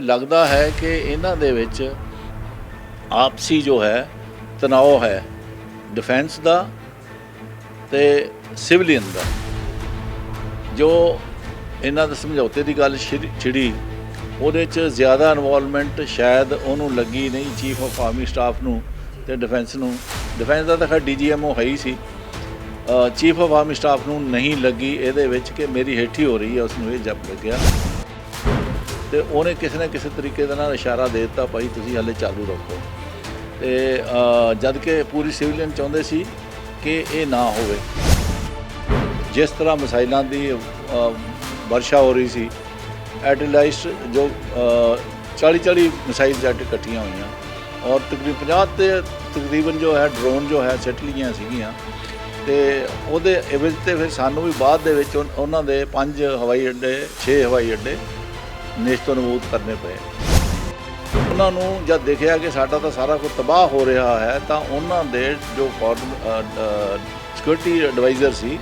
ਲੱਗਦਾ ਹੈ ਕਿ ਇਹਨਾਂ ਦੇ ਵਿੱਚ ਆਪਸੀ ਜੋ ਹੈ, ਤਣਾਅ ਹੈ ਡਿਫੈਂਸ ਦਾ ਤੇ ਸਿਵਲੀਅਨ ਦਾ। ਜੋ ਇਹਨਾਂ ਦੇ ਸਮਝੌਤੇ ਦੀ ਗੱਲ ਛਿੜ- ਛਿੜੀ, ਉਹਦੇ 'ਚ ਜ਼ਿਆਦਾ ਇਨਵੋਲਵਮੈਂਟ ਸ਼ਾਇਦ ਉਹਨੂੰ ਲੱਗੀ ਨਹੀਂ ਚੀਫ ਆਫ ਆਰਮੀ ਸਟਾਫ ਨੂੰ ਤੇ ਡਿਫੈਂਸ ਨੂੰ। ਡਿਫੈਂਸ ਦਾ ਤਾਂ ਖੈਰ ਡੀਜੀਐਮਓ ਹੈ ਹੀ ਸੀ। ਚੀਫ ਆਫ ਆਰਮੀ ਸਟਾਫ ਨੂੰ ਨਹੀਂ ਲੱਗੀ ਇਹਦੇ ਵਿੱਚ ਕਿ ਮੇਰੀ ਹੇਠੀ ਹੋ ਰਹੀ ਹੈ ਉਸ ਨੂੰ ਇਹ ਜਬ ਲੱਗਿਆ। ਤੇ ਉਹਨੇ ਕਿਸੇ ਨਾ ਕਿਸੇ ਤਰੀਕੇ ਦੇ ਨਾਲ ਇਸ਼ਾਰਾ ਦੇ ਦਿੱਤਾ ਭਾਈ ਤੁਸੀਂ ਹਾਲੇ ਚਾਲੂ ਰੱਖੋ। ਤੇ ਅ, ਜਦ ਕਿ ਪੂਰੀ ਸਿਵਲੀਅਨ ਚਾਹੁੰਦੇ ਸੀ ਕਿ ਇਹ ਨਾ ਹੋਵੇ। ਜਿਸ ਤਰ੍ਹਾਂ ਮਿਸਾਈਲਾਂ ਦੀ ਵਰਸ਼ਾ ਹੋ ਰਹੀ ਸੀ ਐਟਲਾਈਸ ਜੋ 40 40 ਮਿਸਾਈਲ ਜੱਟ ਇਕੱਠੀਆਂ ਹੋਈਆਂ ਔਰ ਤਕਰੀਬਨ 50 ਤੇ ਤਕਰੀਬਨ ਜੋ ਹੈ ਡਰੋਨ ਜੋ ਹੈ ਸਿੱਟ ਲਈਆਂ ਸੀਗੀਆਂ। ਤੇ ਉਹਦੇ ਇਵਜ਼ ਤੇ ਫਿਰ ਸਾਨੂੰ ਵੀ ਬਾਅਦ ਦੇ ਵਿੱਚ ਉਹਨਾਂ ਦੇ ਪੰਜ ਹਵਾਈ ਅੱਡੇ 6 ਹਵਾਈ ਅੱਡੇ ਨੇਸ਼ਤੋਂ ਨਮੂਦ ਕਰਨੇ ਪਏ। ਉਹਨਾਂ ਨੂੰ ਜਦ ਦੇਖਿਆ ਕਿ ਸਾਡਾ ਤਾਂ ਸਾਰਾ ਕੁਝ ਤਬਾਹ ਹੋ ਰਿਹਾ ਹੈ, ਤਾਂ ਉਹਨਾਂ ਦੇ ਜੋ ਫੋਰਨ ਸਿਕਿਉਰਿਟੀ ਐਡਵਾਈਜ਼ਰ ਸੀ,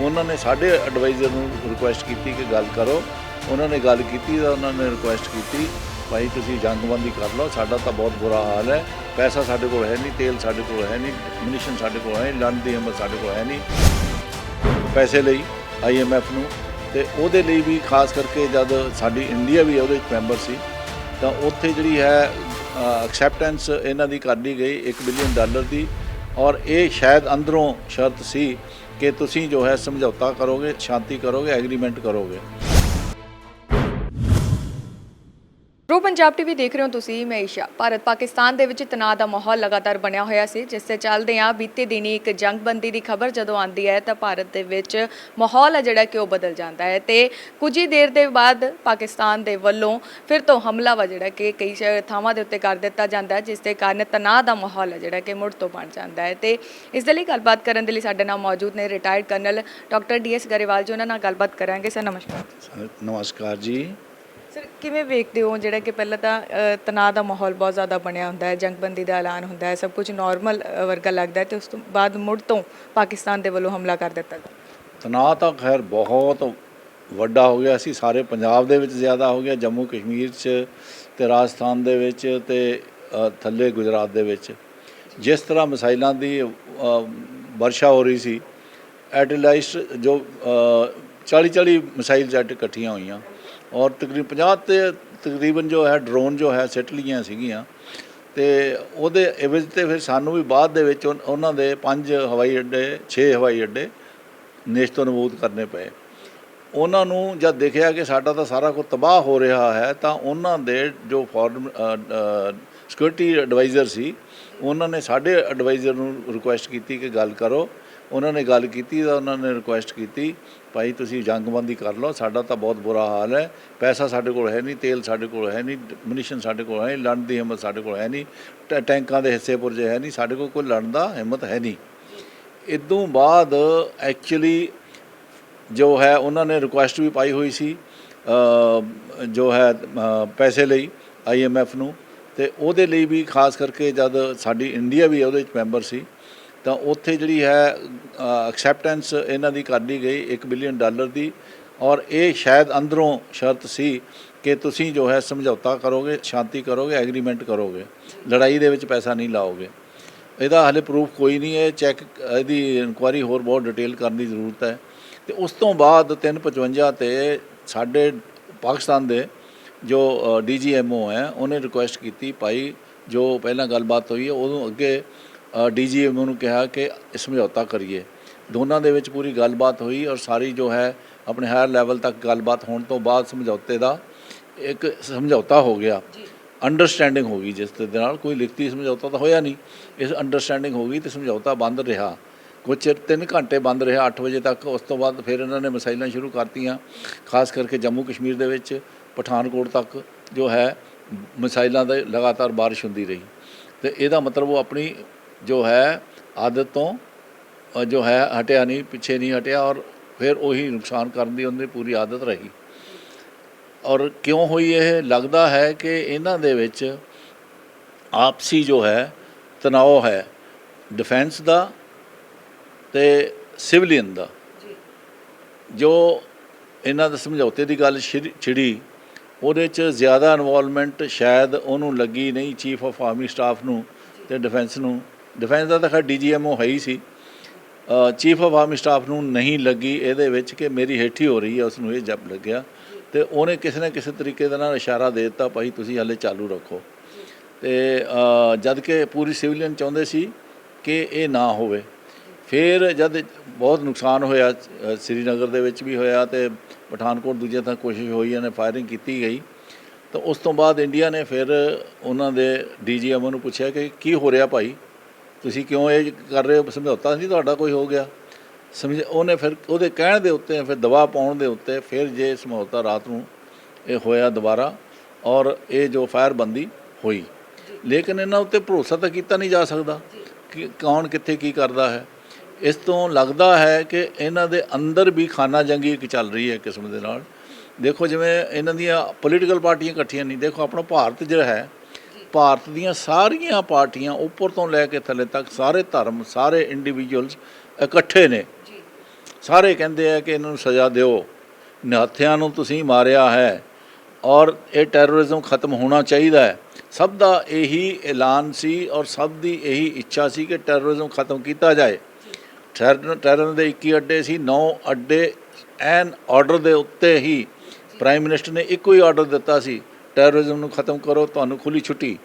ਉਹਨਾਂ ਨੇ ਸਾਡੇ ਐਡਵਾਈਜ਼ਰ ਨੂੰ ਰਿਕੁਐਸਟ ਕੀਤੀ ਕਿ ਗੱਲ ਕਰੋ। ਉਹਨਾਂ ਨੇ ਗੱਲ ਕੀਤੀ ਤਾਂ ਉਹਨਾਂ ਨੇ ਰਿਕੁਐਸਟ ਕੀਤੀ, ਭਾਈ, ਤੁਸੀਂ ਜੰਗਬੰਦੀ ਕਰ ਲਓ, ਸਾਡਾ ਤਾਂ ਬਹੁਤ ਬੁਰਾ ਹਾਲ ਹੈ। ਪੈਸਾ ਸਾਡੇ ਕੋਲ ਹੈ ਨਹੀਂ, ਤੇਲ ਸਾਡੇ ਕੋਲ ਹੈ ਨਹੀਂ ਮਿਨੀਸ਼ਨ ਸਾਡੇ ਕੋਲ ਹੈ ਨਹੀਂ ਲੰਡ ਦੀ ਹਿੰਮਤ ਸਾਡੇ ਕੋਲ ਹੈ ਨਹੀਂ। ਪੈਸੇ ਲਈ ਆਈਐਮਐਫ ਨੂੰ ਤੇ ਉਹਦੇ ਲਈ ਵੀ ਖਾਸ ਕਰਕੇ ਜਦ ਸਾਡੀ ਇੰਡੀਆ ਵੀ ਉਹਦੇ ਵਿੱਚ ਮੈਂਬਰ ਸੀ, ਤਾਂ ਉੱਥੇ ਜਿਹੜੀ ਹੈ ਐਕਸੈਪਟੈਂਸ ਇਹਨਾਂ ਦੀ ਕਰ ਲਈ ਗਈ 1 ਬਿਲੀਅਨ ਡਾਲਰ ਦੀ। ਔਰ ਇਹ ਸ਼ਾਇਦ ਅੰਦਰੋਂ ਸ਼ਰਤ ਸੀ ਕਿ ਤੁਸੀਂ ਜੋ ਹੈ ਸਮਝੌਤਾ ਕਰੋਗੇ, ਸ਼ਾਂਤੀ ਕਰੋਗੇ ਐਗਰੀਮੈਂਟ ਕਰੋਗੇ। ਪ੍ਰੋ ਪੰਜਾਬ ਟੀਵੀ ਦੇਖ ਰਹੇ ਹੋ ਤੁਸੀਂ, ਮੈਂ ਈਸ਼ਾ। ਭਾਰਤ ਪਾਕਿਸਤਾਨ ਦੇ ਵਿੱਚ ਤਣਾਅ ਦਾ ਮਾਹੌਲ ਲਗਾਤਾਰ ਬਣਿਆ ਹੋਇਆ ਸੀ, ਜਿਸ ਤੇ ਚੱਲਦੇ ਆ ਬੀਤੇ ਦਿਨੀ ਇੱਕ ਜੰਗਬੰਦੀ ਦੀ ਖਬਰ ਜਦੋਂ ਆਉਂਦੀ ਹੈ ਤਾਂ ਭਾਰਤ ਦੇ ਵਿੱਚ ਮਾਹੌਲ ਹੈ ਜਿਹੜਾ ਕਿ ਉਹ ਬਦਲ ਜਾਂਦਾ ਹੈ ਤੇ ਕੁਝ ਹੀ ਦੇਰ ਦੇ ਬਾਅਦ ਪਾਕਿਸਤਾਨ ਦੇ ਵੱਲੋਂ ਫਿਰ ਤੋਂ ਹਮਲਾ ਵਾ ਜਿਹੜਾ ਕਿ ਕਈ ਥਾਵਾਂ ਦੇ ਉੱਤੇ ਕਰ ਦਿੱਤਾ ਜਾਂਦਾ ਹੈ, ਜਿਸ ਦੇ ਕਾਰਨ ਤਣਾਅ ਦਾ ਮਾਹੌਲ ਹੈ ਜਿਹੜਾ ਕਿ ਮੁੜ ਤੋਂ ਬਣ ਜਾਂਦਾ ਹੈ ਤੇ ਇਸ ਦੇ ਲਈ ਗੱਲਬਾਤ ਕਰਨ ਦੇ ਲਈ ਸਾਡੇ ਨਾਲ ਮੌਜੂਦ ਨੇ retired colonel doctor D DS Grewal ji, ਉਹਨਾਂ ਨਾਲ ਗੱਲਬਾਤ ਕਰਾਂਗੇ। ਸਰ, ਨਮਸਕਾਰ। ਨਮਸਕਾਰ ਜੀ। ਸਰ, ਕਿਵੇਂ ਵੇਖਦੇ ਹੋ ਜਿਹੜਾ ਕਿ ਪਹਿਲਾਂ ਤਾਂ ਤਣਾਅ ਦਾ ਮਾਹੌਲ ਬਹੁਤ ਜ਼ਿਆਦਾ ਬਣਿਆ ਹੁੰਦਾ ਹੈ, ਜੰਗਬੰਦੀ ਦਾ ਐਲਾਨ ਹੁੰਦਾ ਹੈ, ਸਭ ਕੁਝ ਨਾਰਮਲ ਵਰਗਾ ਲੱਗਦਾ ਹੈ ਤੇ ਉਸ ਤੋਂ ਬਾਅਦ ਮੁੜ ਤੋਂ ਪਾਕਿਸਤਾਨ ਦੇ ਵੱਲੋਂ ਹਮਲਾ ਕਰ ਦਿੱਤਾ ਗਿਆ। ਤਣਾਅ ਤਾਂ ਖੈਰ ਬਹੁਤ ਵੱਡਾ ਹੋ ਗਿਆ ਸੀ, ਸਾਰੇ ਪੰਜਾਬ ਦੇ ਵਿੱਚ ਜ਼ਿਆਦਾ ਹੋ ਗਿਆ, ਜੰਮੂ ਕਸ਼ਮੀਰ 'ਚ ਤੇ ਰਾਜਸਥਾਨ ਦੇ ਵਿੱਚ ਤੇ ਥੱਲੇ ਗੁਜਰਾਤ ਦੇ ਵਿੱਚ। ਜਿਸ ਤਰ੍ਹਾਂ ਮਿਸਾਈਲਾਂ ਦੀ ਵਰਸ਼ਾ ਹੋ ਰਹੀ ਸੀ, ਐਟਲਾਈਸਟ ਜੋ 40 40 ਮਿਸਾਈਲ ਜੱਟ ਇਕੱਠੀਆਂ ਹੋਈਆਂ। ਔਰ ਤਕਰੀਬ 50 ਤੇ ਤਕਰੀਬਨ ਜੋ ਹੈ ਡਰੋਨ ਜੋ ਹੈ, ਸਿੱਟ ਲਈਆਂ ਸੀਗੀਆਂ। ਤੇ ਉਹਦੇ ਇਵਜ਼ ਤੇ ਫਿਰ ਸਾਨੂੰ ਵੀ ਬਾਅਦ ਦੇ ਵਿੱਚ ਉਹਨਾਂ ਦੇ ਪੰਜ ਹਵਾਈ ਅੱਡੇ 6 ਹਵਾਈ ਅੱਡੇ ਨੇਸ਼ਤੋ ਨਮੂਦ ਕਰਨੇ ਪਏ। ਉਹਨਾਂ ਨੂੰ ਜਦ ਦੇਖਿਆ ਕਿ ਸਾਡਾ ਤਾਂ ਸਾਰਾ ਕੁਝ ਤਬਾਹ ਹੋ ਰਿਹਾ ਹੈ, ਤਾਂ ਉਹਨਾਂ ਦੇ ਜੋ ਫੋਰਨ ਸਿਕਿਉਰਿਟੀ ਐਡਵਾਈਜ਼ਰ ਸੀ, ਉਹਨਾਂ ਨੇ ਸਾਡੇ ਐਡਵਾਈਜ਼ਰ ਨੂੰ ਰਿਕੁਐਸਟ ਕੀਤੀ ਕਿ ਗੱਲ ਕਰੋ। ਉਹਨਾਂ ਨੇ ਗੱਲ ਕੀਤੀ ਤਾਂ ਉਹਨਾਂ ਨੇ ਰਿਕੁਐਸਟ ਕੀਤੀ, ਭਾਈ ਤੁਸੀਂ ਜੰਗਬੰਦੀ ਕਰ ਲਓ, ਸਾਡਾ ਤਾਂ ਬਹੁਤ ਬੁਰਾ ਹਾਲ ਹੈ। ਪੈਸਾ ਸਾਡੇ ਕੋਲ ਹੈ ਨਹੀਂ, ਤੇਲ ਸਾਡੇ ਕੋਲ ਹੈ ਨਹੀਂ ਮਨੀਸ਼ਨ ਸਾਡੇ ਕੋਲ ਹੈ ਨਹੀਂ, ਲੜਨ ਦੀ ਹਿੰਮਤ ਸਾਡੇ ਕੋਲ ਹੈ ਨਹੀਂ, ਟੈ- ਟੈਂਕਾਂ ਦੇ ਹਿੱਸੇ ਪੁਰਜੇ ਹੈ ਨਹੀਂ, ਸਾਡੇ ਕੋਲ ਕੋਈ ਲੜਨ ਦਾ ਹਿੰਮਤ ਹੈ ਨਹੀਂ। ਇਦੋਂ ਬਾਅਦ ਐਕਚੁਅਲੀ ਜੋ ਹੈ ਉਹਨਾਂ ਨੇ ਰਿਕੁਐਸਟ ਵੀ ਪਾਈ ਹੋਈ ਸੀ ਜੋ ਹੈ ਪੈਸੇ ਲਈ ਆਈਐਮਐਫ ਨੂੰ। ਤੇ ਉਹਦੇ ਲਈ ਵੀ ਖਾਸ ਕਰਕੇ ਜਦ ਸਾਡੀ ਇੰਡੀਆ ਵੀ ਉਹਦੇ ਵਿੱਚ ਮੈਂਬਰ ਸੀ ਤਾਂ ਉੱਥੇ ਜਿਹੜੀ ਹੈ ਐਕਸੈਪਟੈਂਸ ਇਹਨਾਂ ਦੀ ਕਰ ਲਈ ਗਈ 1 ਬਿਲੀਅਨ ਡਾਲਰ ਦੀ। ਔਰ ਇਹ ਸ਼ਾਇਦ ਅੰਦਰੋਂ ਸ਼ਰਤ ਸੀ ਕਿ ਤੁਸੀਂ ਜੋ ਹੈ ਸਮਝੌਤਾ ਕਰੋਗੇ, ਸ਼ਾਂਤੀ ਕਰੋਗੇ ਐਗਰੀਮੈਂਟ ਕਰੋਗੇ। ਲੜਾਈ ਦੇ ਵਿੱਚ ਪੈਸਾ ਨਹੀਂ ਲਾਓਗੇ। ਇਹਦਾ ਹਲੇ ਪ੍ਰੂਫ ਕੋਈ ਨਹੀਂ ਹੈ। ਚੈੱਕ ਇਹਦੀ ਇਨਕੁਆਰੀ ਹੋਰ ਬਹੁਤ ਡਿਟੇਲ ਕਰਨ ਦੀ ਜ਼ਰੂਰਤ ਹੈ। ਤੇ ਉਸ ਤੋਂ ਬਾਅਦ 355 ਤੇ ਸਾਡੇ ਪਾਕਿਸਤਾਨ ਦੇ ਜੋ ਡੀਜੀਐਮਓ ਹੈ, ਉਹਨੇ ਰਿਕੁਐਸਟ ਕੀਤੀ ਭਾਈ, ਜੋ ਪਹਿਲਾਂ ਗੱਲਬਾਤ ਹੋਈ ਹੈ ਉਦੋਂ ਅੱਗੇ ਡੀਜੀਐਮਓ ਨੂੰ ਕਿਹਾ ਕਿ ਸਮਝੌਤਾ ਕਰੀਏ। ਦੋਨਾਂ ਦੇ ਵਿੱਚ ਪੂਰੀ ਗੱਲਬਾਤ ਹੋਈ ਔਰ ਸਾਰੀ ਜੋ ਹੈ ਆਪਣੇ ਹਾਇਰ ਲੈਵਲ ਤੱਕ ਗੱਲਬਾਤ ਹੋਣ ਤੋਂ ਬਾਅਦ ਸਮਝੌਤੇ ਦਾ ਇੱਕ ਸਮਝੌਤਾ ਹੋ ਗਿਆ। ਅੰਡਰਸਟੈਂਡਿੰਗ ਹੋ ਗਈ ਜਿਸ ਦੇ ਨਾਲ ਕੋਈ ਲਿਖਤੀ ਸਮਝੌਤਾ ਤਾਂ ਹੋਇਆ ਨਹੀਂ। ਇਸ ਅੰਡਰਸਟੈਂਡਿੰਗ ਹੋ ਗਈ ਤੇ ਸਮਝੌਤਾ ਬੰਦ ਰਿਹਾ। ਕੁਝ ਚਿਰ 3 ਘੰਟੇ ਬੰਦ ਰਿਹਾ। 8 ਵਜੇ ਤੱਕ ਉਸ ਤੋਂ ਬਾਅਦ ਫਿਰ ਇਹਨਾਂ ਨੇ ਮਿਸਾਈਲਾਂ ਸ਼ੁਰੂ ਕਰਤੀਆਂ ਖਾਸ ਕਰਕੇ ਜੰਮੂ ਕਸ਼ਮੀਰ ਦੇ ਵਿੱਚ ਪਠਾਨਕੋਟ ਤੱਕ ਜੋ ਹੈ ਮਿਸਾਈਲਾਂ ਦੇ ਲਗਾਤਾਰ ਬਾਰਿਸ਼ ਹੁੰਦੀ ਰਹੀ। ਤੇ ਇਹਦਾ ਮਤਲਬ ਉਹ ਆਪਣੀ ਜੋ ਹੈ ਆਦਤ ਤੋਂ ਅ, ਜੋ ਹੈ ਹਟਿਆ ਨਹੀਂ ਪਿੱਛੇ ਨਹੀਂ ਹਟਿਆ ਔਰ ਫਿਰ ਉਹੀ ਨੁਕਸਾਨ ਕਰਨ ਦੀ ਉਹਦੀ ਪੂਰੀ ਆਦਤ ਰਹੀ। ਔਰ ਕਿਉਂ ਹੋਈ ਇਹ? ਲੱਗਦਾ ਹੈ ਕਿ ਇਹਨਾਂ ਦੇ ਵਿੱਚ ਆਪਸੀ ਜੋ ਹੈ ਤਣਾਅ ਹੈ ਡਿਫੈਂਸ ਦਾ ਤੇ ਸਿਵਲੀਅਨ ਦਾ। ਜੋ। ਇਹਨਾਂ ਦੇ ਸਮਝੌਤੇ ਦੀ ਗੱਲ ਛਿੜ- ਛਿੜੀ ਉਹਦੇ 'ਚ ਜ਼ਿਆਦਾ ਇਨਵੋਲਵਮੈਂਟ ਸ਼ਾਇਦ ਉਹਨੂੰ ਲੱਗੀ ਨਹੀਂ ਚੀਫ ਆਫ ਆਰਮੀ ਸਟਾਫ ਨੂੰ ਤੇ ਡਿਫੈਂਸ ਨੂੰ। ਡਿਫੈਂਸ ਦਾ ਤਾਂ ਖੈਰ ਡੀਜੀਐਮਓ ਹੈ ਹੀ ਸੀ। ਚੀਫ ਆਫ ਆਰਮੀ ਸਟਾਫ ਨੂੰ ਨਹੀਂ ਲੱਗੀ ਇਹਦੇ ਵਿੱਚ ਕਿ ਮੇਰੀ ਹੇਠੀ ਹੋ ਰਹੀ ਹੈ ਉਸ ਨੂੰ ਇਹ ਜਬ ਲੱਗਿਆ। ਤੇ ਉਹਨੇ ਕਿਸੇ ਨਾ ਕਿਸੇ ਤਰੀਕੇ ਦੇ ਨਾਲ ਇਸ਼ਾਰਾ ਦੇ ਦਿੱਤਾ, ਭਾਈ ਤੁਸੀਂ ਹਲੇ ਚਾਲੂ ਰੱਖੋ। ਤੇ ਜਦ ਕਿ ਪੂਰੀ ਸਿਵਲੀਅਨ ਚਾਹੁੰਦੇ ਸੀ ਕਿ ਇਹ ਨਾ ਹੋਵੇ। ਫਿਰ ਜਦ ਬਹੁਤ ਨੁਕਸਾਨ ਹੋਇਆ ਸ੍ਰੀਨਗਰ ਦੇ ਵਿੱਚ ਵੀ ਹੋਇਆ ਤੇ ਪਠਾਨਕੋਟ ਦੂਜੇ ਥਾਂ ਕੋਸ਼ਿਸ਼ ਹੋਈ ਨੇ ਫਾਇਰਿੰਗ ਕੀਤੀ ਗਈ। ਤਾਂ ਉਸ ਤੋਂ ਬਾਅਦ ਇੰਡੀਆ ਨੇ ਫਿਰ ਉਹਨਾਂ ਦੇ ਡੀਜੀਐਮ ਨੂੰ ਪੁੱਛਿਆ ਕਿ ਕੀ ਹੋ ਰਿਹਾ ਭਾਈ? ਤੁਸੀਂ ਕਿਉਂ ਇਹ ਕਰ ਰਹੇ ਹੋ? ਸਮਝੌਤਾ ਨਹੀਂ ਤੁਹਾਡਾ ਕੋਈ ਹੋ ਗਿਆ। ਸਮਝ ਉਹਨੇ ਫਿਰ ਉਹਦੇ ਕਹਿਣ ਦੇ ਉੱਤੇ ਫਿਰ ਦਬਾਅ ਪਾਉਣ ਦੇ ਉੱਤੇ ਫਿਰ ਜੇ ਸਮਝੌਤਾ ਰਾਤ ਨੂੰ ਇਹ ਹੋਇਆ ਦੁਬਾਰਾ ਔਰ ਇਹ ਜੋ ਫਾਇਰਬੰਦੀ ਹੋਈ। ਲੇਕਿਨ ਇਹਨਾਂ ਉੱਤੇ ਭਰੋਸਾ ਤਾਂ ਕੀਤਾ ਨਹੀਂ ਜਾ ਸਕਦਾ ਕਿ ਕੌਣ ਕਿੱਥੇ ਕੀ ਕਰਦਾ ਹੈ। ਇਸ ਤੋਂ ਲੱਗਦਾ ਹੈ ਕਿ ਇਹਨਾਂ ਦੇ ਅੰਦਰ ਵੀ ਖਾਨਾ ਜੰਗੀ ਇੱਕ ਚੱਲ ਰਹੀ ਹੈ ਕਿਸਮ ਦੇ ਨਾਲ। ਦੇਖੋ ਜਿਵੇਂ ਇਹਨਾਂ ਦੀਆਂ ਪੋਲੀਟੀਕਲ ਪਾਰਟੀਆਂ ਇਕੱਠੀਆਂ ਨਹੀਂ। ਦੇਖੋ ਆਪਣਾ ਭਾਰਤ ਜਿਹੜਾ ਹੈ ਭਾਰਤ ਦੀਆਂ ਸਾਰੀਆਂ ਪਾਰਟੀਆਂ ਉੱਪਰ ਤੋਂ ਲੈ ਕੇ ਥੱਲੇ ਤੱਕ ਸਾਰੇ ਧਰਮ ਸਾਰੇ ਇੰਡੀਵਿਜੂਅਲਸ ਇਕੱਠੇ ਨੇ। ਸਾਰੇ ਕਹਿੰਦੇ ਆ ਕਿ ਇਹਨਾਂ ਨੂੰ ਸਜ਼ਾ ਦਿਓ। ਨਿਹੱਥਿਆਂ ਨੂੰ ਤੁਸੀਂ ਮਾਰਿਆ ਹੈ ਔਰ ਇਹ ਟੈਰਰਿਜ਼ਮ ਖਤਮ ਹੋਣਾ ਚਾਹੀਦਾ ਹੈ। ਸਭ ਦਾ ਇਹੀ ਐਲਾਨ ਸੀ ਔਰ ਸਭ ਦੀ ਇਹੀ ਇੱਛਾ ਸੀ ਕਿ ਟੈਰਰਿਜ਼ਮ ਖਤਮ ਕੀਤਾ ਜਾਏ। ਟੈਰਰ ਟੈਰਰ ਦੇ 21 ਅੱਡੇ ਸੀ 9 ਅੱਡੇ ਐਨ ਆਰਡਰ ਦੇ ਉੱਤੇ ਹੀ ਪ੍ਰਾਈਮ ਮਿਨਿਸਟਰ ਨੇ ਇੱਕੋ ਹੀ ਆਰਡਰ ਦਿੱਤਾ ਸੀ। ਟੈਰਰਿਜ਼ਮ ਨੂੰ ਖਤਮ ਕਰੋ ਤੁਹਾਨੂੰ ਖੁੱਲੀ ਛੁੱਟੀ।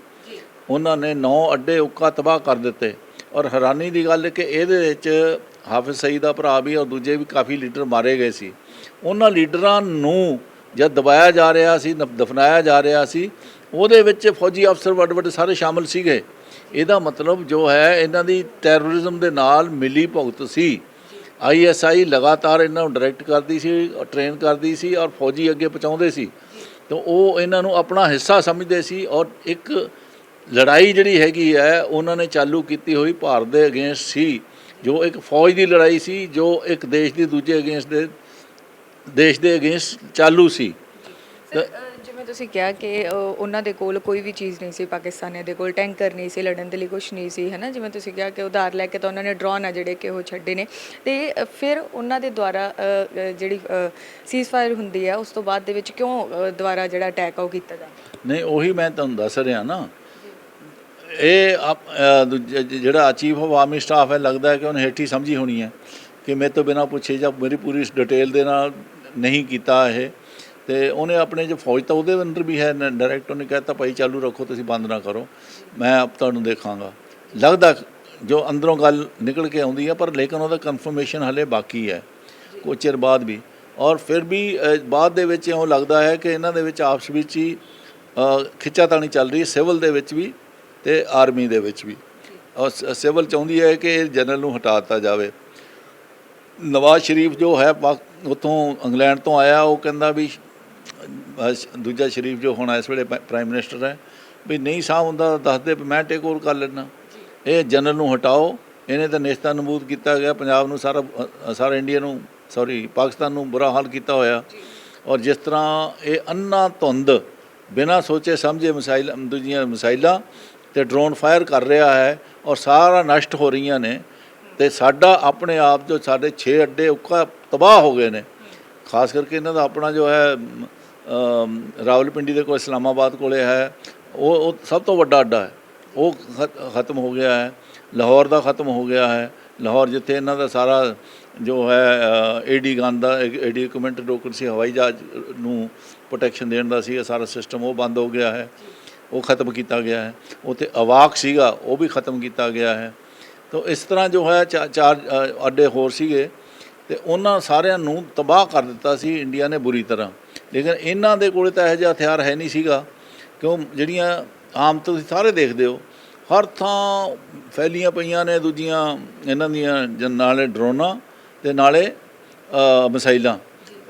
ਉਹਨਾਂ ਨੇ 9 ਅੱਡੇ ਉੱਕਾ ਤਬਾਹ ਕਰ ਦਿੱਤੇ। ਔਰ ਹੈਰਾਨੀ ਦੀ ਗੱਲ ਹੈ ਕਿ ਇਹਦੇ ਵਿੱਚ ਹਾਫਿਜ਼ ਸਈਦ ਦਾ ਭਰਾ ਵੀ ਔਰ ਦੂਜੇ ਵੀ ਕਾਫੀ ਲੀਡਰ ਮਾਰੇ ਗਏ ਸੀ। ਉਹਨਾਂ ਲੀਡਰਾਂ ਨੂੰ ਜਦ ਦਬਾਇਆ ਜਾ ਰਿਹਾ ਸੀ ਨ- ਦਫਨਾਇਆ ਜਾ ਰਿਹਾ ਸੀ ਉਹਦੇ ਵਿੱਚ ਫੌਜੀ ਅਫਸਰ ਵੱਡੇ ਵੱਡੇ ਸਾਰੇ ਸ਼ਾਮਲ ਸੀਗੇ। ਇਹਦਾ ਮਤਲਬ ਜੋ ਹੈ ਇਹਨਾਂ ਦੀ ਟੈਰਰਿਜ਼ਮ ਦੇ ਨਾਲ ਮਿਲੀ ਭੁਗਤ ਸੀ। ਆਈਐਸਆਈ ਲਗਾਤਾਰ ਇਹਨਾਂ ਨੂੰ ਡਾਇਰੈਕਟ ਕਰਦੀ ਸੀ ਟ੍ਰੇਨ ਕਰਦੀ ਸੀ ਔਰ ਫੌਜੀ ਅੱਗੇ ਪਹੁੰਚਾਉਂਦੇ ਸੀ। ਤਾਂ ਉਹ ਇਹਨਾਂ ਨੂੰ ਆਪਣਾ ਹਿੱਸਾ ਸਮਝਦੇ ਸੀ ਔਰ ਇੱਕ ਲੜਾਈ ਜਿਹੜੀ ਹੈਗੀ ਹੈ ਉਹਨਾਂ ਨੇ ਚਾਲੂ ਕੀਤੀ ਹੋਈ ਭਾਰਤ ਦੇ ਅਗੇਂਸਟ ਸੀ ਜੋ ਇੱਕ ਫੌਜ ਦੀ ਲੜਾਈ ਸੀ ਜੋ ਇੱਕ ਦੇਸ਼ ਦੀ ਦੂਜੇ ਅਗੇਂਸਟ ਦੇ ਦੇਸ਼ ਦੇ ਅਗੇਂਸਟ ਚਾਲੂ ਸੀ। ਜਿਵੇਂ ਤੁਸੀਂ ਕਿਹਾ ਕਿ ਅ, ਉਹਨਾਂ ਦੇ ਕੋਲ ਕੋਈ ਵੀ ਚੀਜ਼ ਨਹੀਂ ਸੀ ਪਾਕਿਸਤਾਨੀਆਂ ਦੇ ਕੋਲ ਟੈਂਕਰ ਨਹੀਂ ਸੀ ਲੜਨ ਦੇ ਲਈ ਕੁਝ ਨਹੀਂ ਸੀ ਹੈਨਾ? ਜਿਵੇਂ ਤੁਸੀਂ ਕਿਹਾ ਕਿ ਉਧਾਰ ਲੈ ਕੇ ਤਾਂ ਉਹਨਾਂ ਨੇ ਡਰੋਨ ਆ ਜਿਹੜੇ ਕਿ ਉਹ ਛੱਡੇ ਨੇ। ਤੇ ਅ, ਫਿਰ ਉਹਨਾਂ ਦੇ ਦੁਆਰਾ ਅ, ਅ, ਜਿਹੜੀ ਸੀਜ਼ਫਾਇਰ ਹੁੰਦੀ ਹੈ ਉਸ ਤੋਂ ਬਾਅਦ ਦੇ ਵਿੱਚ ਕਿਉਂ ਅ, ਦੁਬਾਰਾ ਜਿਹੜਾ ਅਟੈਕ ਉਹ ਕੀਤਾ ਜਾਂਦਾ? ਨਹੀਂ ਉਹੀ ਮੈਂ ਤੁਹਾਨੂੰ ਦੱਸ ਰਿਹਾ ਨਾ। ਇਹ ਆਪ- ਅ, ਦੂਜਾ ਜ- ਜਿਹੜਾ ਚੀਫ ਆਫ ਆਰਮੀ ਸਟਾਫ ਹੈ ਲੱਗਦਾ ਹੈ ਕਿ ਉਹਨੇ ਹੇਠੀ ਸਮਝੀ ਹੋਣੀ ਹੈ ਕਿ ਮੇਰੇ ਤੋਂ ਬਿਨਾ ਪੁੱਛੇ ਜਾਂ ਮੇਰੀ ਪੂਰੀ ਡਿਟੇਲ ਦੇ ਨਾਲ ਨਹੀਂ ਕੀਤਾ ਇਹ। ਤੇ ਉਹਨੇ ਆਪਣੇ ਜੋ ਫੌਜ ਤਾਂ ਉਹਦੇ ਅੰਦਰ ਵੀ ਹੈ ਡਾਇਰੈਕਟ ਉਹਨੇ ਕਹਿਤਾ ਭਾਈ ਚਾਲੂ ਰੱਖੋ ਤੁਸੀਂ ਬੰਦ ਨਾ ਕਰੋ। ਮੈਂ ਆਪ ਤੁਹਾਨੂੰ ਦੇਖਾਂਗਾ। ਲੱਗਦਾ ਜੋ ਅੰਦਰੋਂ ਗੱਲ ਨਿਕਲ ਕੇ ਆਉਂਦੀ ਹੈ ਪਰ ਲੇਕਿਨ ਉਹਦਾ ਕਨਫਰਮੇਸ਼ਨ ਹਲੇ ਬਾਕੀ ਹੈ ਕੁਝ ਚਿਰ ਬਾਅਦ ਵੀ। ਔਰ ਫਿਰ ਵੀ ਬਾਅਦ ਦੇ ਵਿੱਚ ਇਉਂ ਲੱਗਦਾ ਹੈ ਕਿ ਇਹਨਾਂ ਦੇ ਵਿੱਚ ਆਪਸ ਵਿੱਚ ਹੀ ਅ, ਖਿੱਚਾਤਾਣੀ ਚੱਲ ਰਹੀ ਹੈ ਸਿਵਲ ਦੇ ਵਿੱਚ ਵੀ ਤੇ ਆਰਮੀ ਦੇ ਵਿੱਚ ਵੀ। ਔਰ ਸ- ਸਿਵਲ ਚਾਹੁੰਦੀ ਹੈ ਕਿ ਜਨਰਲ ਨੂੰ ਹਟਾ ਦਿੱਤਾ ਜਾਵੇ। ਨਵਾਜ਼ ਸ਼ਰੀਫ ਜੋ ਹੈ ਪਾਕ- ਉੱਥੋਂ ਇੰਗਲੈਂਡ ਤੋਂ ਆਇਆ ਉਹ ਕਹਿੰਦਾ ਵੀ ਦੂਜਾ ਸ਼ਰੀਫ ਜੋ ਹੁਣ ਇਸ ਵੇਲੇ ਪ੍ਰਾਈਮ ਮਿਨਿਸਟਰ ਹੈ ਵੀ ਨਹੀਂ ਸਾਹ ਹੁੰਦਾ ਤਾਂ ਦੱਸ ਦੇ ਵੀ ਮੈਂ ਟੇਕ ਓਵਰ ਕਰ ਲੈਣਾ ਇਹ ਜਨਰਲ ਨੂੰ ਹਟਾਓ ਇਹਨੇ ਤਾਂ ਨੇਸਤਾ ਨਬੂਦ ਕੀਤਾ ਗਿਆ ਪੰਜਾਬ ਨੂੰ ਸਾਰਾ ਸਾਰਾ ਇੰਡੀਆ ਨੂੰ ਸੌਰੀ ਪਾਕਿਸਤਾਨ ਨੂੰ ਬੁਰਾ ਹਾਲ ਕੀਤਾ ਹੋਇਆ। ਔਰ ਜਿਸ ਤਰ੍ਹਾਂ ਇਹ ਅੰਨਾ ਧੁੰਦ ਬਿਨਾਂ ਸੋਚੇ ਸਮਝੇ ਮਿਸਾਈਲ ਦੂਜੀਆਂ ਮਿਸਾਈਲਾਂ ਤੇ ਡਰੋਨ ਫਾਇਰ ਕਰ ਰਿਹਾ ਹੈ ਔਰ ਸਾਰਾ ਨਸ਼ਟ ਹੋ ਰਹੀਆਂ ਨੇ ਤੇ ਸਾਡਾ ਆਪਣੇ ਆਪ ਜੋ ਸਾਡੇ 6 ਅੱਡੇ ਉੱਕਾ ਤਬਾਹ ਹੋ ਗਏ ਨੇ। ਖਾਸ ਕਰਕੇ ਇਹਨਾਂ ਦਾ ਆਪਣਾ ਜੋ ਹੈ ਰਾਵਲਪਿੰਡੀ ਦੇ ਕੋਲ, ਇਸਲਾਮਾਬਾਦ ਕੋਲੇ ਹੈ। ਉਹ ਉਹ ਸਭ ਤੋਂ ਵੱਡਾ ਅੱਡਾ ਹੈ। ਉਹ ਖਤ- ਖਤਮ ਹੋ ਗਿਆ ਹੈ। ਲਾਹੌਰ ਦਾ ਖਤਮ ਹੋ ਗਿਆ ਹੈ। ਲਾਹੌਰ ਜਿੱਥੇ ਇਹਨਾਂ ਦਾ ਸਾਰਾ ਜੋ ਹੈ ਏਡੀ ਗਨ ਦਾ ਏਡੀ ਇਕਵਿਪਮੈਂਟ ਰੋਕਣ ਸੀ ਹਵਾਈ ਜਹਾਜ਼ ਨੂੰ ਪ੍ਰੋਟੈਕਸ਼ਨ ਦੇਣ ਦਾ ਸੀ ਇਹ ਸਾਰਾ ਸਿਸਟਮ ਉਹ ਬੰਦ ਹੋ ਗਿਆ ਹੈ। ਉਹ ਖਤਮ ਕੀਤਾ ਗਿਆ ਹੈ। ਉੱਥੇ ਅਵਾਕ ਸੀਗਾ, ਉਹ ਵੀ ਖਤਮ ਕੀਤਾ ਗਿਆ ਹੈ। ਤਾਂ ਇਸ ਤਰ੍ਹਾਂ ਜੋ ਹੈ ਚਾਰ ਅੱਡੇ ਹੋਰ ਸੀਗੇ। ਤੇ ਉਹਨਾਂ ਸਾਰਿਆਂ ਨੂੰ ਤਬਾਹ ਕਰ ਦਿੱਤਾ ਸੀ। ਇੰਡੀਆ ਨੇ ਬੁਰੀ ਤਰ੍ਹਾਂ। ਲੇਕਿਨ ਇਹਨਾਂ ਦੇ ਕੋਲੇ ਤਾਂ ਇਹੋ ਜਿਹਾ ਹਥਿਆਰ ਹੈ ਨਹੀਂ ਸੀਗਾ, ਕਿਉਂ ਜਿਹੜੀਆਂ ਆਮ ਤੁਸੀਂ ਸਾਰੇ ਦੇਖਦੇ ਹੋ, ਹਰ ਥਾਂ ਫੈਲੀਆਂ ਪਈਆਂ ਨੇ ਦੂਜੀਆਂ ਇਹਨਾਂ ਦੀਆਂ ਨਾਲੇ ਡਰੋਨਾਂ ਤੇ ਨਾਲੇ ਮਸਾਈਲਾਂ।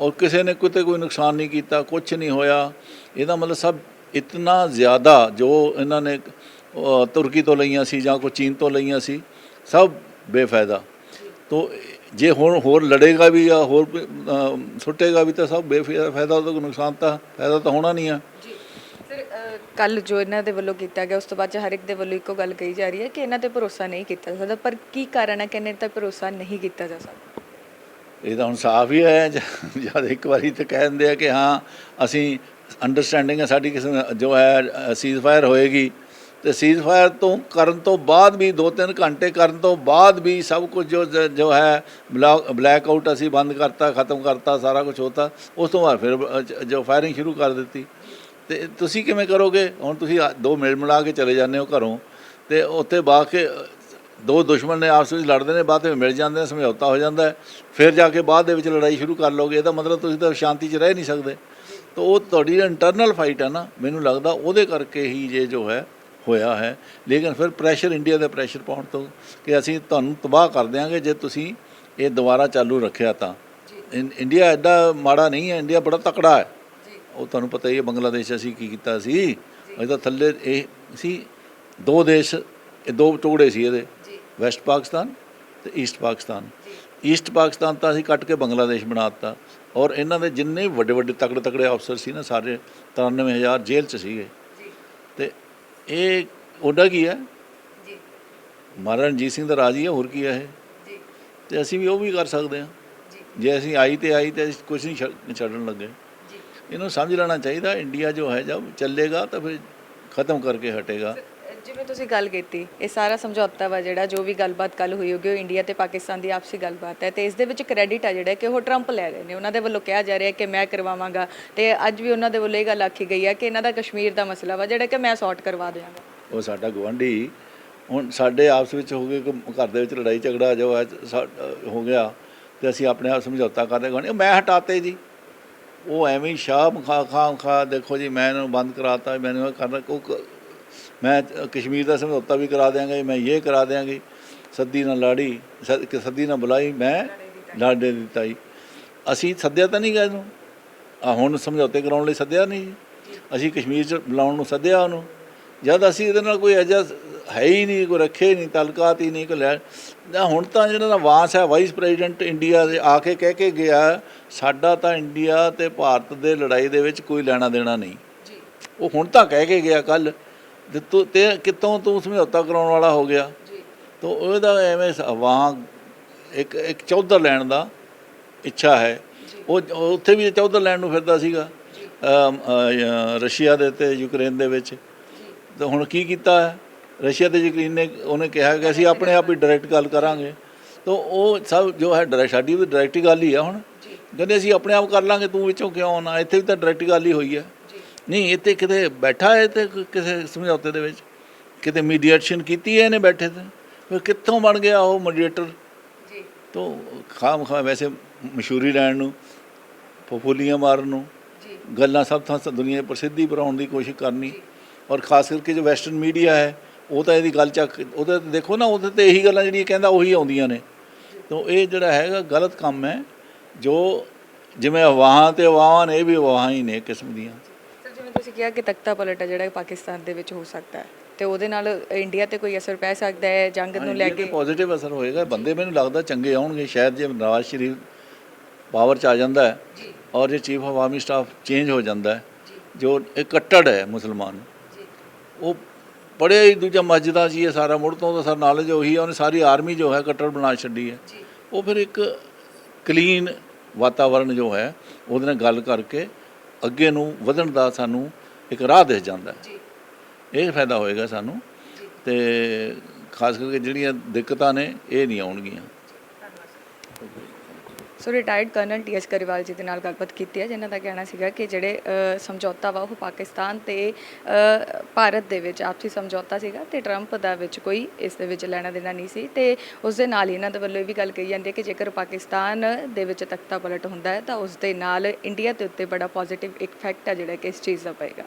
ਔਰ ਕਿਸੇ ਨੇ ਕਿਤੇ ਕੋਈ ਨੁਕਸਾਨ ਨਹੀਂ ਕੀਤਾ ਕੁਝ ਨਹੀਂ ਹੋਇਆ। ਇਹਦਾ ਮਤਲਬ ਸਭ ਇਤਨਾ ਜ਼ਿਆਦਾ ਜੋ ਇਹਨਾਂ ਨੇ ਤੁਰਕੀ ਤੋਂ ਲਈਆਂ ਸੀ ਜਾਂ ਕੋਈ ਚੀਨ ਤੋਂ ਲਈਆਂ ਸੀ, ਸਭ ਬੇਫਾਇਦਾ। ਤੋ ਜੇ ਹੁਣ ਹੋਰ ਲੜੇਗਾ ਵੀ ਜਾਂ ਹੋਰ ਸੁੱਟੇਗਾ ਵੀ ਤਾਂ ਸਭ ਬੇਫਾਇਦਾ ਉਹਦਾ ਕੋਈ ਨੁਕਸਾਨ ਤਾਂ ਫਾਇਦਾ ਤਾਂ ਹੋਣਾ ਨਹੀਂ ਆ। ਸਰ ਕੱਲ ਜੋ ਇਹਨਾਂ ਦੇ ਵੱਲੋਂ ਕੀਤਾ ਗਿਆ ਉਸ ਤੋਂ ਬਾਅਦ ਹਰ ਇੱਕ ਦੇ ਵੱਲੋਂ ਇੱਕੋ ਗੱਲ ਕਹੀ ਜਾ ਰਹੀ ਹੈ ਕਿ ਇਹਨਾਂ ਤੇ ਭਰੋਸਾ ਨਹੀਂ ਕੀਤਾ ਜਾ ਸਕਦਾ ਪਰ ਕੀ ਕਾਰਨ ਹੈ ਕਿ ਇਹਨਾਂ ਤੇ ਭਰੋਸਾ ਨਹੀਂ ਕੀਤਾ ਜਾ ਸਕਦਾ? ਇਹ ਤਾਂ ਹੁਣ ਸਾਫ਼ ਹੀ ਹੈ ਜ- ਜਦ ਇੱਕ ਵਾਰੀ ਤਾਂ ਕਹਿ ਦਿੰਦੇ ਆ ਕਿ ਹਾਂ ਅਸੀਂ ਅੰਡਰਸਟੈਂਡਿੰਗ ਹੈ ਸਾਡੀ ਕਿਸੇ ਜੋ ਹੈ ਸੀਜ਼ਫਾਇਰ ਹੋਏਗੀ। ਤੇ ਸੀਜ਼ਫਾਇਰ ਤੋਂ ਕਰਨ ਤੋਂ ਬਾਅਦ ਵੀ 2-3 ਘੰਟੇ ਕਰਨ ਤੋਂ ਬਾਅਦ ਵੀ ਸਭ ਕੁਝ ਜੋ ਜੋ ਹੈ ਬਲੈਕ ਆਊਟ ਅਸੀਂ ਬੰਦ ਕਰਤਾ, ਖਤਮ ਕਰਤਾ, ਸਾਰਾ ਕੁਝ ਹੋਤਾ, ਉਸ ਤੋਂ ਬਾਅਦ ਫਿਰ ਜੋ ਫਾਇਰਿੰਗ ਸ਼ੁਰੂ ਕਰ ਦਿੱਤੀ। ਤੇ ਤੁਸੀਂ ਕਿਵੇਂ ਕਰੋਗੇ? ਹੁਣ ਤੁਸੀਂ ਦੋ ਮਿਲ ਮਿਲਾ ਕੇ ਚਲੇ ਜਾਂਦੇ ਹੋ ਘਰੋਂ, ਤੇ ਉੱਥੇ ਬਾ ਕੇ ਦੋ ਦੁਸ਼ਮਣ ਨੇ ਆਪਸ ਵਿੱਚ ਲੜਦੇ ਨੇ, ਬਾਅਦ ਵਿੱਚ ਮਿਲ ਜਾਂਦੇ ਨੇ, ਸਮਝੌਤਾ ਹੋ ਜਾਂਦਾ ਫਿਰ ਜਾ ਕੇ ਬਾਅਦ ਦੇ ਵਿੱਚ ਲੜਾਈ ਸ਼ੁਰੂ ਕਰ ਲੋਗੇ ਇਹਦਾ ਮਤਲਬ ਤੁਸੀਂ ਤਾਂ ਸ਼ਾਂਤੀ 'ਚ ਰਹਿ ਨਹੀਂ ਸਕਦੇ। ਤਾਂ ਉਹ ਤੁਹਾਡੀ ਇੰਟਰਨਲ ਫਾਈਟ ਹੈ ਨਾ, ਮੈਨੂੰ ਲੱਗਦਾ ਉਹਦੇ ਕਰਕੇ ਹੀ ਜੇ ਜੋ ਹੈ ਹੋਇਆ ਹੈ। ਲੇਕਿਨ ਫਿਰ ਪ੍ਰੈਸ਼ਰ ਇੰਡੀਆ ਦੇ ਪ੍ਰੈਸ਼ਰ ਪਾਉਣ ਤੋਂ ਕਿ ਅਸੀਂ ਤੁਹਾਨੂੰ ਤਬਾਹ ਕਰ ਦਿਆਂਗੇ ਜੇ ਤੁਸੀਂ ਇਹ ਦੁਬਾਰਾ ਚਾਲੂ ਰੱਖਿਆ ਤਾਂ। ਇੰਡੀਆ ਐਡਾ ਮਾੜਾ ਨਹੀਂ ਹੈ ਇੰਡੀਆ ਬੜਾ ਤਕੜਾ ਹੈ। ਉਹ ਤੁਹਾਨੂੰ ਪਤਾ ਹੀ ਹੈ ਬੰਗਲਾਦੇਸ਼ ਅਸੀਂ ਕੀ ਕੀਤਾ ਸੀ। ਇਹ ਤਾਂ ਥੱਲੇ ਇਹ ਸੀ ਦੋ ਦੇਸ਼ ਇਹ ਦੋ ਟੁਕੜੇ ਸੀ ਇਹਦੇ। ਵੈਸਟ ਪਾਕਿਸਤਾਨ ਤੇ ਈਸਟ ਪਾਕਿਸਤਾਨ ਈਸਟ ਪਾਕਿਸਤਾਨ ਤਾਂ ਅਸੀਂ ਕੱਟ ਕੇ ਬੰਗਲਾਦੇਸ਼ ਬਣਾ ਦਿੱਤਾ। ਔਰ ਇਹਨਾਂ ਦੇ ਜਿੰਨੇ ਵੱਡੇ ਵੱਡੇ ਤਕੜੇ ਤਕੜੇ ਅਫਸਰ ਸੀ ਨਾ ਸਾਰੇ 93000 ਜੇਲ੍ਹ 'ਚ ਸੀਗੇ। ਤੇ ਇਹ ਉਹਦਾ ਕੀ ਹੈ? ਮਹਾਰਾਜਾ ਰਣਜੀਤ ਸਿੰਘ ਦਾ ਰਾਜ ਹੀ ਹੈ ਹੋਰ ਕੀ ਹੈ ਇਹ? ਤੇ ਅਸੀਂ ਵੀ ਉਹ ਵੀ ਕਰ ਸਕਦੇ ਹਾਂ। ਜੇ। ਅਸੀਂ ਆਈ ਤੇ ਆਈ ਤੇ ਕੁਝ ਨਹੀਂ ਛੱਡ- ਛੱਡਣ ਲੱਗੇ। ਇਹਨੂੰ ਸਮਝ ਲੈਣਾ ਚਾਹੀਦਾ ਇੰਡੀਆ ਜੋ ਹੈ ਜਦ ਚੱਲੇਗਾ ਤਾਂ ਫਿਰ ਖਤਮ ਕਰਕੇ ਹਟੇਗਾ। ਜਿਵੇਂ ਤੁਸੀਂ ਗੱਲ ਕੀਤੀ, ਇਹ ਸਾਰਾ ਸਮਝੌਤਾ ਵਾ ਜਿਹੜਾ ਜੋ ਵੀ ਗੱਲਬਾਤ ਕੱਲ ਹੋਈ ਹੋਗੀ ਉਹ ਇੰਡੀਆ ਤੇ ਪਾਕਿਸਤਾਨ ਦੀ ਆਪਸੀ ਗੱਲਬਾਤ ਹੈ ਤੇ ਇਸ ਦੇ ਵਿੱਚ ਕ੍ਰੈਡਿਟ ਆ ਜਿਹੜਾ ਕਿ ਉਹ ਟਰੰਪ ਲੈ ਰਹੇ ਨੇ। ਉਹਨਾਂ ਦੇ ਵੱਲੋਂ ਕਿਹਾ ਜਾ ਰਿਹਾ ਕਿ ਮੈਂ ਕਰਵਾਵਾਂਗਾ ਤੇ ਅੱਜ ਵੀ ਉਹਨਾਂ ਦੇ ਵੱਲੋਂ ਇਹ ਗੱਲ ਆਖੀ ਗਈ ਹੈ ਕਿ ਇਹਨਾਂ ਦਾ ਕਸ਼ਮੀਰ ਦਾ ਮਸਲਾ ਵਾ ਜਿਹੜਾ ਕਿ ਮੈਂ ਸੌਟ ਕਰਵਾ ਦਿਆਂਗਾ। ਉਹ ਸਾਡਾ ਗਵਾਂਢੀ ਹੁਣ ਸਾਡੇ ਆਪਸ ਵਿੱਚ ਹੋ ਗਏ ਘਰ ਦੇ ਵਿੱਚ ਲੜਾਈ ਝਗੜਾ ਜੋ ਹੈ, ਸਾ- ਹੋ ਗਿਆ ਤੇ ਅਸੀਂ ਆਪਣੇ ਆਪ ਸਮਝੌਤਾ ਕਰਦੇ ਗਵਾਂਢੀ ਮੈਂ ਹਟਾਤੇ ਜੀ। ਉਹ ਐਵੇਂ ਸ਼ਾਹ ਖਾ ਖਾ ਖਾ ਦੇਖੋ ਜੀ, ਮੈਂ ਇਹਨੂੰ ਨੂੰ ਬੰਦ ਕਰਾਤਾ ਮੈਨੂੰ ਇਹ ਕਰਨਾ ਮੈਂ ਕਸ਼ਮੀਰ ਦਾ ਸਮਝੌਤਾ ਵੀ ਕਰਾ ਦਿਆਂਗਾ ਮੈਂ ਇਹ ਕਰਾ ਦਿਆਂਗੀ ਸੱਦੀ ਨਾ ਲਾੜੀ ਸੱਦੀ ਨਾ ਬੁਲਾਈ ਮੈਂ ਲਾਡੇ ਦਿੱਤਾ ਜੀ ਅਸੀਂ ਸੱਦਿਆ ਤਾਂ ਨਹੀਂ ਗਏ ਇਹਨੂੰ। ਆ ਹੁਣ ਸਮਝੌਤੇ ਕਰਾਉਣ ਲਈ ਸੱਦਿਆ ਨਹੀਂ। ਅਸੀਂ ਕਸ਼ਮੀਰ ਚ ਬੁਲਾਉਣ ਨੂੰ ਸੱਦਿਆ ਉਹਨੂੰ। ਜਦ ਅਸੀਂ ਇਹਦੇ ਨਾਲ ਕੋਈ ਅਜਾ ਹੈ ਹੀ ਨਹੀਂ ਕੋਈ ਰੱਖੇ ਨਹੀਂ ਤਲਕਾਤ ਹੀ ਨਹੀਂ ਕੋਈ ਲੈ ਨਾ ਹੁਣ ਤਾਂ ਜਿਹੜਾ ਦਾ ਵਾਂਸ ਹੈ ਵਾਈਸ ਪ੍ਰੈਜ਼ੀਡੈਂਟ ਇੰਡੀਆ ਦੇ ਆ ਕੇ ਕਹਿ ਕੇ ਗਿਆ ਸਾਡਾ ਤਾਂ ਇੰਡੀਆ ਤੇ ਭਾਰਤ ਦੇ ਲੜਾਈ ਦੇ ਵਿੱਚ ਕੋਈ ਲੈਣਾ ਦੇਣਾ ਨਹੀਂ। ਉਹ ਹੁਣ ਤਾਂ ਕਹਿ ਕੇ ਗਿਆ ਕੱਲ ਤੇ ਤੂੰ ਤੇ ਕਿਤੋਂ ਤੂੰ ਸਮਝੌਤਾ ਕਰਾਉਣ ਵਾਲਾ ਹੋ ਗਿਆ? ਜੀ। ਤੋ ਉਹਦਾ ਐਵੇਂ ਵਾਂ ਇੱਕ ਇੱਕ ਚੌਧਰ ਲੈਣ ਦਾ ਇੱਛਾ ਹੈ। ਉਹ ਉੱਥੇ ਵੀ ਚੌਧਰ ਲੈਣ ਨੂੰ ਫਿਰਦਾ ਸੀਗਾ। ਰਸ਼ੀਆ ਦੇ ਤੇ ਯੂਕਰੇਨ ਦੇ ਵਿੱਚ। ਤੇ ਹੁਣ ਕੀ ਕੀਤਾ ਹੈ? ਰਸ਼ੀਆ ਤੇ ਯੂਕਰੇਨ ਨੇ ਉਹਨੇ ਕਿਹਾ ਕਿ ਅਸੀਂ ਆਪਣੇ ਆਪ ਹੀ ਡਾਇਰੈਕਟ ਗੱਲ ਕਰਾਂਗੇ। ਤੋ ਉਹ ਸਭ ਜੋ ਹੈ ਡਾਇਰੈਕਟ ਸਾਡੀ ਵੀ ਡਾਇਰੈਕਟ ਗੱਲ ਹੀ ਆ ਹੁਣ। ਕਹਿੰਦੇ ਅਸੀਂ ਆਪਣੇ ਆਪ ਕਰ ਲਾਂਗੇ ਤੂੰ ਵਿੱਚੋਂ ਕਿਉਂ ਆਉਣਾ? ਇੱਥੇ ਵੀ ਤਾਂ ਡਾਇਰੈਕਟ ਗੱਲ ਹੀ ਹੋਈ ਹੈ। ਨਹੀਂ ਇੱਥੇ ਕਿਤੇ ਬੈਠਾ ਹੈ ਤੇ ਕਿਸੇ ਸਮਝੌਤੇ ਦੇ ਵਿੱਚ? ਕਿਤੇ ਮੀਡੀਏਸ਼ਨ ਕੀਤੀ ਹੈ ਇਹਨੇ ਬੈਠੇ ਤੇ? ਫਿਰ ਕਿੱਥੋਂ ਬਣ ਗਿਆ ਉਹ ਮੀਡੀਏਟਰ ਜੀ। ਤੋਂ ਖਾਮ ਖਾ ਵੈਸੇ ਮਸ਼ਹੂਰੀ ਲੈਣ ਨੂੰ ਫਫੂਲੀਆਂ ਮਾਰਨ ਨੂੰ ਜੀ। ਗੱਲਾਂ ਸਭ ਥਾਂ ਦੁਨੀਆ ਪ੍ਰਸਿੱਧੀ ਬਣਾਉਣ ਦੀ ਕੋਸ਼ਿਸ਼ ਕਰਨੀ। ਔਰ ਖਾਸ ਕਰਕੇ ਜੋ ਵੈਸਟਰਨ ਮੀਡੀਆ ਹੈ ਉਹ ਤਾਂ ਇਹਦੀ ਗੱਲ ਚੱਕ ਉਹਦੇ ਤੇ ਦੇਖੋ ਨਾ ਉਹਦੇ ਤੇ ਇਹੀ ਗੱਲਾਂ ਜਿਹੜੀਆਂ ਕਹਿੰਦਾ ਉਹੀ ਆਉਂਦੀਆਂ ਨੇ। ਤੋਂ ਇਹ ਜਿਹੜਾ ਹੈਗਾ ਗਲਤ ਕੰਮ ਹੈ ਜੋ ਜਿਵੇਂ ਅਵਾਹਾਂ ਤੇ ਅਵਾਹਾਂ ਨੇ ਇਹ ਵੀ ਅਵਾਹਾਂ ਹੀ ਨੇ ਕਿਸਮ ਦੀਆਂ। ਜਿਵੇਂ ਤੁਸੀਂ ਕਿਹਾ ਕਿ ਤਖਤਾ ਪਲਟ ਹੈ ਜਿਹੜਾ ਇਹ ਪਾਕਿਸਤਾਨ ਦੇ ਵਿੱਚ ਹੋ ਸਕਦਾ ਹੈ। ਤੇ ਉਹਦੇ ਨਾਲ ਇੰਡੀਆ ਤੇ ਕੋਈ ਅਸਰ ਪੈ ਸਕਦਾ ਹੈ ਜੰਗ ਨੂੰ ਲੈ ਕੇ? ਪੋਜ਼ਿਟਿਵ ਅਸਰ ਹੋਏਗਾ। ਬੰਦੇ ਮੈਨੂੰ ਲੱਗਦਾ ਚੰਗੇ ਆਉਣਗੇ ਸ਼ਾਇਦ ਜੇ ਨਵਾਜ਼ ਸ਼ਰੀਫ ਪਾਵਰ ਚ ਆ ਜਾਂਦਾ ਹੈ ਔਰ ਜੇ chief of army staff change ਹੋ ਜਾਂਦਾ ਹੈ ਜੋ। ਇਹ ਕੱਟੜ ਹੈ ਮੁਸਲਮਾਨ ਉਹ ਪੜਿਆ ਹੀ ਦੂਜਾ ਮਸਜਿਦਾਂ 'ਚ ਹੀ ਹੈ ਸਾਰਾ ਮੁੜ ਤੋਂ ਤਾਂ ਸਰ ਨਾਲੇਜ ਉਹੀ ਹੈ ਉਹਨੇ ਸਾਰੀ ਆਰਮੀ ਜੋ ਹੈ ਕੱਟੜ ਬਣਾ ਛੱਡੀ ਹੈ। ਉਹ ਫਿਰ ਇੱਕ ਕਲੀਨ ਵਾਤਾਵਰਣ ਜੋ ਹੈ ਉਹਦੇ ਨਾਲ ਗੱਲ ਕਰਕੇ ਅੱਗੇ ਨੂੰ ਵਧਣ ਦਾ ਸਾਨੂੰ ਇੱਕ ਰਾਹ ਦਿਸ ਜਾਂਦਾ। ਹੈ ਜੀ। ਇਹ ਫਾਇਦਾ ਹੋਏਗਾ ਸਾਨੂੰ ਤੇ ਖਾਸ ਕਰਕੇ ਜਿਹੜੀਆਂ ਦਿੱਕਤਾਂ ਨੇ ਇਹ ਨਹੀਂ ਆਉਣਗੀਆਂ। So retired colonel TS Kariwal ji ਦੇ ਨਾਲ ਗੱਲਬਾਤ ਕੀਤੀ ਹੈ, ਜਿਨ੍ਹਾਂ ਦਾ ਕਹਿਣਾ ਸੀਗਾ ਕਿ ਜਿਹੜੇ ਸਮਝੌਤਾ ਵਾ ਉਹ ਪਾਕਿਸਤਾਨ ਤੇ ਭਾਰਤ ਦੇ ਵਿੱਚ ਆਪਸੀ ਸਮਝੌਤਾ ਸੀਗਾ ਤੇ ਟਰੰਪ ਦਾ ਵਿੱਚ ਕੋਈ ਇਸ ਦੇ ਵਿੱਚ ਲੈਣਾ ਦੇਣਾ ਨਹੀਂ ਸੀ ਤੇ ਉਸ ਦੇ ਨਾਲ ਹੀ ਇਹਨਾਂ ਦੇ ਵੱਲੋਂ ਇਹ ਵੀ ਗੱਲ ਕਹੀ ਜਾਂਦੀ ਹੈ ਕਿ ਜੇਕਰ ਪਾਕਿਸਤਾਨ ਦੇ ਵਿੱਚ ਤਖਤਾ ਪਲਟ ਹੁੰਦਾ ਹੈ ਤਾਂ ਉਸ ਦੇ ਨਾਲ ਇੰਡੀਆ ਦੇ ਉੱਤੇ ਬੜਾ ਪੋਜ਼ਿਟਿਵ ਇਫੈਕਟ ਹੈ ਜਿਹੜਾ ਕਿ ਇਸ ਚੀਜ਼ ਦਾ ਪਏਗਾ।